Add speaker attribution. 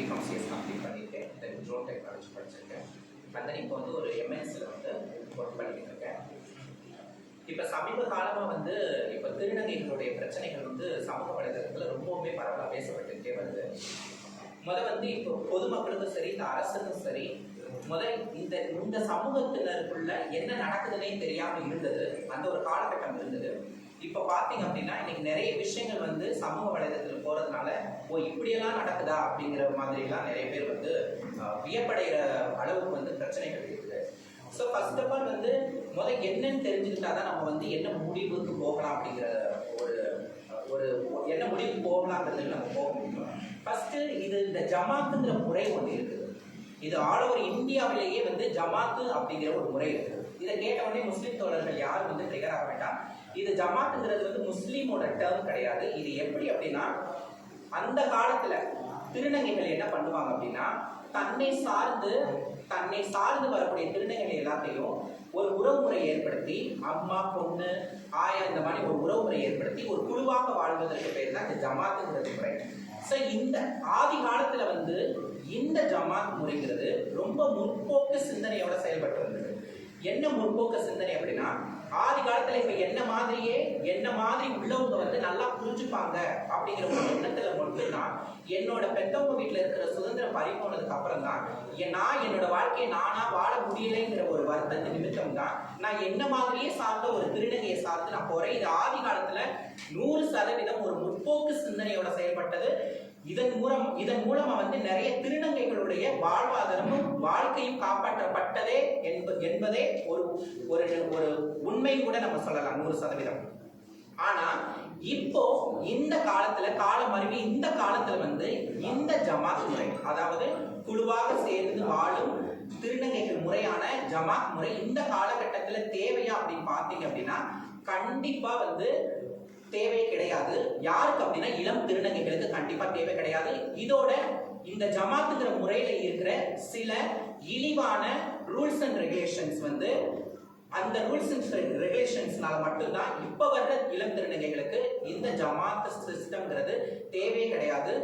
Speaker 1: BCom CS complete பண்ணியிருக்கேன் இந்த drone technology படிச்சிருக்கேன். அண்ட் தென் இப்போ வந்து ஒரு எம்என்ஸில் வந்து ஒர்க் பண்ணிட்டு இருக்கேன். இப்போ சமீப காலமாக வந்து இப்போ திருநங்கைகளுடைய பிரச்சனைகள் வந்து சமூக வலைதளத்தில் ரொம்பவுமே பரவலாக பேசப்பட்டுக்கிட்டே வருது. முதல் வந்து இப்போ பொதுமக்களுக்கும் சரி இந்த அரசுக்கும் சரி முதல் இந்த இந்த சமூகத்தினருக்குள்ள என்ன நடக்குதுன்னே தெரியாமல் இருந்தது. அந்த ஒரு காலகட்டம் இருந்தது. இப்போ பார்த்தீங்க அப்படின்னா இன்னைக்கு நிறைய விஷயங்கள் வந்து சமூக வலைதளத்தில் போறதுனால ஓ இப்படியெல்லாம் நடக்குதா அப்படிங்கிற மாதிரிலாம் நிறைய பேர் வந்து வியப்படைகிற அளவுக்கு வந்து பிரச்சனைகள் இருக்குது. ஸோ ஃபர்ஸ்ட் ஆஃப் ஆல் வந்து முதல் என்னன்னு தெரிஞ்சுக்கிட்டா தான் நம்ம வந்து என்ன முடிவுக்கு போகலாம் அப்படிங்கிற ஒரு ஒரு என்ன முடிவுக்கு போகலாங்கிறது நம்ம போக முடியும். ஃபர்ஸ்ட் இது இந்த ஜமாத்துங்கிற முறை ஒன்று இருக்குது. இது ஆல் ஓவர் இந்தியாவிலேயே வந்து ஜமாத்து அப்படிங்கிற ஒரு முறை இருக்குது. இதை உடனே முஸ்லீம் தோழர்கள் யாரும் வந்து ட்ரிகர் ஆக வேண்டாம். இது ஜமாத்துங்கிறது வந்து முஸ்லீமோட டேர்ம் கிடையாது. இது எப்படி அப்படின்னா அந்த காலத்துல திருநங்கைகள் என்ன பண்ணுவாங்க அப்படின்னா தன்னை சார்ந்து தன்னை சார்ந்து வரக்கூடிய திருநங்கைகள் எல்லாத்தையும் ஒரு உறவுமுறை ஏற்படுத்தி அம்மா பொண்ணு ஆயா இந்த மாதிரி ஒரு உறவுமுறை ஏற்படுத்தி ஒரு குழுவாக வாழ்வதற்கு பேர் தான் இந்த ஜமாத்துங்கிறது முறை. ஸோ இந்த ஆதி காலத்துல வந்து இந்த ஜமாத் முறைங்கிறது ரொம்ப முற்போக்கு சிந்தனை என்ன முற்போக்கு சிந்தனை அப்படின்னா ஆதி காலத்துல இப்ப என்ன மாதிரியே என்ன மாதிரி உள்ளவங்க வந்து நல்லா புரிஞ்சுப்பாங்க அப்படிங்கிற ஒரு எண்ணத்துல மட்டும்தான் என்னோட பெத்தவங்க வீட்டுல இருக்கிற சுதந்திரம் பறி போனதுக்கு அப்புறம் தான் நான் என்னோட வாழ்க்கையை நானா வாழ முடியலைங்கிற ஒரு வருத்தத்து நிமித்தம் தான் நான் என்ன மாதிரியே சார்ந்த ஒரு திருநங்கையை சார்ந்து நான் போறேன். இது ஆதி காலத்துல நூறு சதவீதம் ஒரு முற்போக்கு சிந்தனையோட செயல்பட்டது. இதன் மூலம் இதன் மூலமா வந்து நிறைய திருநங்கைகளுடைய வாழ்வாதாரமும் வாழ்க்கையும் காப்பாற்றப்பட்டதே என்பதே ஒரு ஒரு ஒரு உண்மை கூட நம்ம சொல்லலாம் நூறு சதவீதம். ஆனா இப்போ இந்த காலத்துல காலம் அருவி இந்த காலத்துல வந்து இந்த ஜமாத் முறை அதாவது குழுவாக சேர்ந்து வாழும் திருநங்கைகள் முறையான ஜமாத் முறை இந்த காலகட்டத்துல தேவையா அப்படின்னு பார்த்தீங்க அப்படின்னா கண்டிப்பா வந்து தேவை கிடையாது. யாருக்கு அப்படின்னா இளம் திருநங்கைகளுக்கு கண்டிப்பா தேவை கிடையாது. இதோட இந்த ஜமாத்துங்கிற முறையில இருக்கிற சில இழிவான ரூல்ஸ் அண்ட் ரெகுலேஷன்ஸ் வந்து அந்த ரூல்ஸ் அண்ட் ரெகுலேஷன்ஸ்னால மட்டும்தான் இப்போ வர்ற இளம் திருநங்கைகளுக்கு இந்த ஜமாத் சிஸ்டம்ங்கிறது தேவையே கிடையாது.